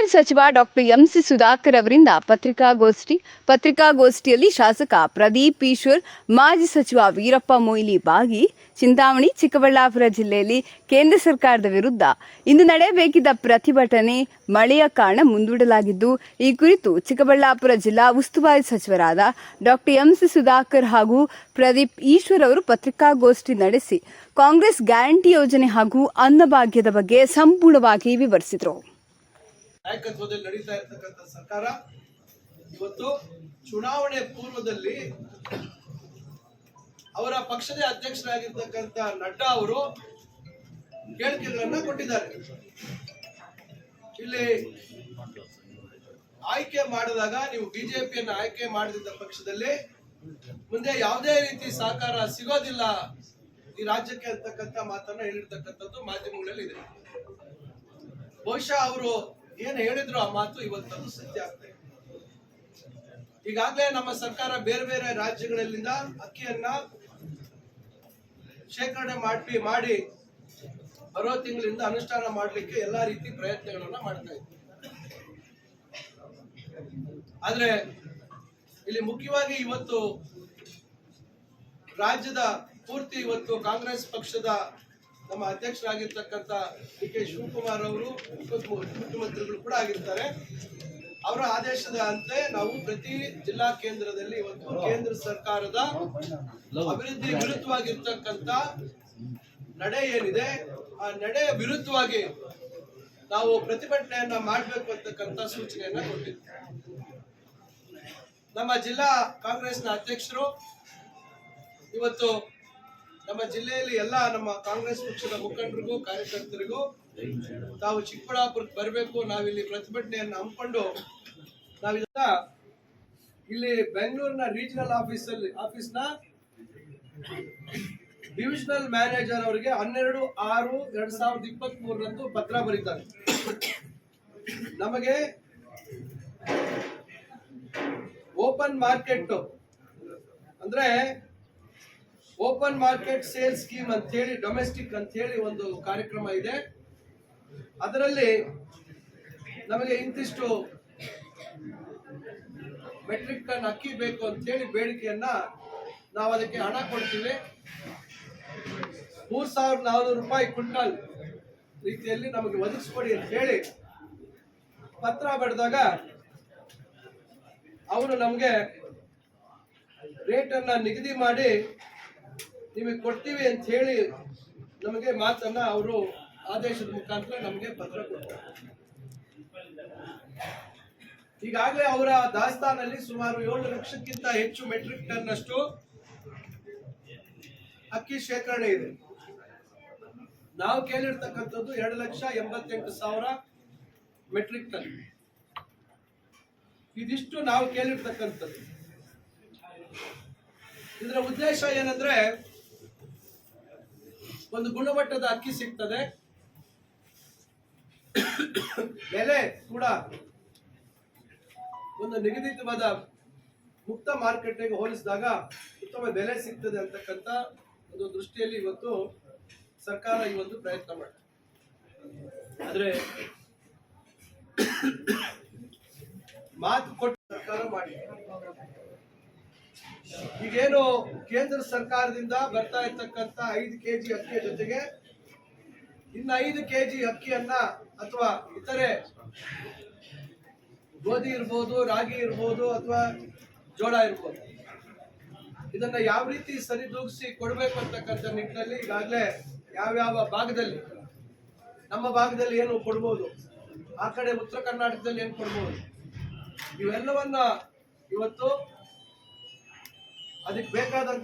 ಉಸ್ತುವಾರಿ ಸಚಿವ doctor MC Sudhakar ಅವರಿಂದ ಪತ್ರಿಕಾಗೋಷ್ಠಿ, ಪತ್ರಿಕಾಗೋಷ್ಠಿಯಲ್ಲಿ ಶಾಸಕ ಪ್ರದೀಪ್ ಈಶ್ವರ್, ಮಾಜಿ ಸಚಿವ ವೀರಪ್ಪ ಮೊಯ್ಲಿ ಬಾಗಿ, ಚಿಂತಾಮಣಿ, ಚಿಕ್ಕಬಳ್ಳಾಪುರ ಜಿಲ್ಲೆಯಲ್ಲಿ ಕೇಂದ್ರ ಸರ್ಕಾರದ ವಿರುದ್ಧ ಇಂದು ನಡೆಯಬೇಕಿದ್ದ ಪ್ರತಿಭಟನೆ ಮಳೆಯ ಕಾರಣ ಮುಂದೂಡಲಾಗಿದ್ದು, ಈ ಕುರಿತು ಚಿಕ್ಕಬಳ್ಳಾಪುರ ಜಿಲ್ಲಾ ಉಸ್ತುವಾರಿ ಸಚಿವರಾದ ಡಾಕ್ಟರ್ ಎಂಸಿ ಸುಧಾಕರ್ ಹಾಗೂ ಪ್ರದೀಪ್ ಈಶ್ವರ್ ಅವರು ಪತ್ರಿಕಾಗೋಷ್ಠಿ ನಡೆಸಿ ಕಾಂಗ್ರೆಸ್ ಗ್ಯಾರಂಟಿ ಯೋಜನೆ ಹಾಗೂ ಅನ್ನಭಾಗ್ಯದ ಬಗ್ಗೆ ಸಂಪೂರ್ಣವಾಗಿ ವಿವರಿಸಿದರು. ನಾಯಕತ್ವದಲ್ಲಿ ನಡೀತಾ ಇರ್ತಕ್ಕಂಥ ಸರ್ಕಾರ ಇವತ್ತು ಚುನಾವಣೆ ಪೂರ್ವದಲ್ಲಿ ಅವರ ಪಕ್ಷದ ಅಧ್ಯಕ್ಷರಾಗಿರ್ತಕ್ಕಂಥ ನಡ್ಡಾ ಅವರು ಹೇಳಿಕೆಗಳನ್ನ ಕೊಟ್ಟಿದ್ದಾರೆ. ಇಲ್ಲಿ ಆಯ್ಕೆ ಮಾಡಿದಾಗ ನೀವು ಬಿಜೆಪಿಯನ್ನು ಆಯ್ಕೆ ಮಾಡಿದ ಪಕ್ಷದಲ್ಲಿ ಮುಂದೆ ಯಾವುದೇ ರೀತಿ ಸಹಕಾರ ಸಿಗೋದಿಲ್ಲ ಈ ರಾಜ್ಯಕ್ಕೆ ಅಂತಕ್ಕಂಥ ಮಾತನ್ನ ಹೇಳಿರ್ತಕ್ಕಂಥದ್ದು ಮಾಧ್ಯಮಗಳಲ್ಲಿ ಇದೆ. ಬಹುಶಃ ಅವರು ಏನು ಹೇಳಿದ್ರು ಆ ಮಾತು ಇವತ್ತು ಸತ್ಯ ಆಗ್ತದೆ ಈಗಾಗಲೇ ನಮ್ಮ ಸರ್ಕಾರ ಬೇರೆ ಬೇರೆ ರಾಜ್ಯಗಳಲ್ಲಿಂದ ಅಕ್ಕಿಯನ್ನ ಶೇಖರಣೆ ಮಾಡಿ ಮಾಡಿ ಬರೋ ತಿಂಗಳಿಂದ ಅನುಷ್ಠಾನ ಮಾಡಲಿಕ್ಕೆ ಎಲ್ಲಾ ರೀತಿ ಪ್ರಯತ್ನಗಳನ್ನ ಮಾಡ್ತಾ ಇದ್ದೀವಿ ಆದ್ರೆ ಇಲ್ಲಿ ಮುಖ್ಯವಾಗಿ ಇವತ್ತು ರಾಜ್ಯದ ಪೂರ್ತಿ ಇವತ್ತು ಕಾಂಗ್ರೆಸ್ ಪಕ್ಷದ ನಮ್ಮ ಅಧ್ಯಕ್ಷರಾಗಿರ್ತಕ್ಕಂಥ ಡಿ ಕೆ ಶಿವಕುಮಾರ್ ಅವರು ಮುಖ್ಯಮಂತ್ರಿಗಳು ಕೂಡ ಆಗಿರ್ತಾರೆ. ಅವರ ಆದೇಶದ ಅಂತೆ ನಾವು ಪ್ರತಿ ಜಿಲ್ಲಾ ಕೇಂದ್ರದಲ್ಲಿ ಇವತ್ತು ಕೇಂದ್ರ ಸರ್ಕಾರದ ಅಭಿವೃದ್ಧಿ ವಿರುದ್ಧವಾಗಿರ್ತಕ್ಕಂಥ ನಡೆ ಏನಿದೆ, ಆ ನಡೆಯ ವಿರುದ್ಧವಾಗಿ ನಾವು ಪ್ರತಿಭಟನೆಯನ್ನ ಮಾಡಬೇಕು ಅಂತಕ್ಕಂಥ ಸೂಚನೆಯನ್ನ ಕೊಟ್ಟಿದ್ವಿ ನಮ್ಮ ಜಿಲ್ಲಾ ಕಾಂಗ್ರೆಸ್ನ ಅಧ್ಯಕ್ಷರು ಇವತ್ತು ನಮ್ಮ ಜಿಲ್ಲೆಯಲ್ಲಿ ಎಲ್ಲ ನಮ್ಮ ಕಾಂಗ್ರೆಸ್ ಪಕ್ಷದ ಮುಖಂಡರಿಗೂ, ಕಾರ್ಯಕರ್ತರಿಗೂ ತಾವು ಚಿಕ್ಕಬಳ್ಳಾಪುರಕ್ಕೆ ಬರಬೇಕು. ನಾವಿಲ್ಲಿ ಪ್ರತಿಭಟನೆಯನ್ನು ಹಮ್ಮಿಕೊಂಡು ನಾವಿದ ಇಲ್ಲಿ ಬೆಂಗಳೂರಿನ ರೀಜನಲ್ ಆಫೀಸಲ್ಲಿ, ಆಫೀಸ್ನ ಡಿವಿಷನಲ್ ಮ್ಯಾನೇಜರ್ ಅವರಿಗೆ ಹನ್ನೆರಡು ಆರು ಎರಡ್ ಸಾವಿರದ ಇಪ್ಪತ್ತ್ ಮೂರರಂದು ಪತ್ರ ಬರೀತಾರೆ. ನಮಗೆ ಓಪನ್ ಮಾರ್ಕೆಟ್ ಅಂದ್ರೆ ಓಪನ್ ಮಾರ್ಕೆಟ್ ಸೇಲ್ ಸ್ಕೀಮ್ ಅಂತ ಹೇಳಿ, ಡೊಮೆಸ್ಟಿಕ್ ಅಂತ ಹೇಳಿ ಒಂದು ಕಾರ್ಯಕ್ರಮ ಇದೆ. ಅದರಲ್ಲಿ ನಮಗೆ ಇಂತಿಷ್ಟು ಮೆಟ್ರಿಕ್ ಟನ್ ಅಕ್ಕಿ ಬೇಕು ಅಂತ ಹೇಳಿ ಬೇಡಿಕೆಯನ್ನ ನಾವು ಅದಕ್ಕೆ ಹಣ ಕೊಡ್ತೀವಿ. ಮೂರ್ ಸಾವಿರದ ನಾನ್ನೂರು ರೂಪಾಯಿ ಕ್ವಿಂಟಲ್ ರೀತಿಯಲ್ಲಿ ನಮಗೆ ಒದಗಿಸ್ಕೊಡಿ ಅಂತ ಹೇಳಿ ಪತ್ರ ಬರೆದಾಗ ಅವರು ನಮಗೆ ರೇಟನ್ನು ನಿಗದಿ ಮಾಡಿ ನಿಮಗೆ ಕೊಡ್ತೀವಿ ಅಂತ ಹೇಳಿ ನಮಗೆ ಮಾತನ್ನ ಅವರು ಆದೇಶದ ಮುಖಾಂತರ ನಮಗೆ ಪತ್ರ ಕೊಡ್ತಾರೆ ಈಗಾಗಲೇ ಅವರ ದಾಸ್ತಾನಲ್ಲಿ ಸುಮಾರು ಏಳು ಲಕ್ಷಕ್ಕಿಂತ ಹೆಚ್ಚು ಮೆಟ್ರಿಕ್ ಟನ್ ಅಷ್ಟು ಅಕ್ಕಿ ಶೇಖರಣೆ ಇದೆ. ನಾವು ಕೇಳಿರ್ತಕ್ಕಂಥದ್ದು ಎರಡು ಲಕ್ಷ ಎಂಬತ್ತೆಂಟು ಸಾವಿರ ಮೆಟ್ರಿಕ್ ಟನ್ ಇದಿಷ್ಟು ನಾವು ಕೇಳಿರ್ತಕ್ಕಂಥದ್ದು. ಇದರ ಉದ್ದೇಶ ಏನಂದ್ರೆ ಒಂದು ಗುಣಮಟ್ಟದ ಅಕ್ಕಿ ಸಿಗ್ತದೆ. ಬೆಲೆ ಕೂಡ ಒಂದು ನಿಗದಿತವಾದ ಮುಕ್ತ ಮಾರುಕಟ್ಟೆಗೆ ಹೋಲಿಸಿದಾಗ ಉತ್ತಮ ಬೆಲೆ ಸಿಗ್ತದೆ ಅಂತಕ್ಕಂಥ ಒಂದು ದೃಷ್ಟಿಯಲ್ಲಿ ಇವತ್ತು ಸರ್ಕಾರ ಈ ಒಂದು ಪ್ರಯತ್ನ ಮಾಡಿದೆ ಆದ್ರೆ ಮಾತು ಕೊಟ್ಟು ಸರ್ಕಾರ ಮಾಡಿ. ಈಗೇನು ಕೇಂದ್ರ ಸರ್ಕಾರದಿಂದ ಬರ್ತಾ ಇರ್ತಕ್ಕಂಥ ಐದು ಕೆಜಿ ಅಕ್ಕಿಯ ಜೊತೆಗೆ ಇನ್ನು ಐದು ಕೆಜಿ ಅಕ್ಕಿಯನ್ನ ಅಥವಾ ಇತರೆ ಗೋಧಿ ಇರ್ಬೋದು, ರಾಗಿ ಇರ್ಬೋದು ಅಥವಾ ಜೋಳ ಇರ್ಬೋದು. ಇದನ್ನ ಯಾವ ರೀತಿ ಸರಿದೂಗಿಸಿ ಕೊಡಬೇಕು ಅಂತಕ್ಕಂಥ ನಿಟ್ಟಿನಲ್ಲಿ ಈಗಾಗಲೇ ಯಾವ್ಯಾವ ಭಾಗದಲ್ಲಿ ನಮ್ಮ ಭಾಗದಲ್ಲಿ ಏನು ಕೊಡ್ಬೋದು, ಆ ಕಡೆ ಉತ್ತರ ಕರ್ನಾಟಕದಲ್ಲಿ ಏನು ಕೊಡ್ಬೋದು, ಇವೆಲ್ಲವನ್ನ ಇವತ್ತು ಅದಕ್ಕೆ ಬೇಕಾದಂತ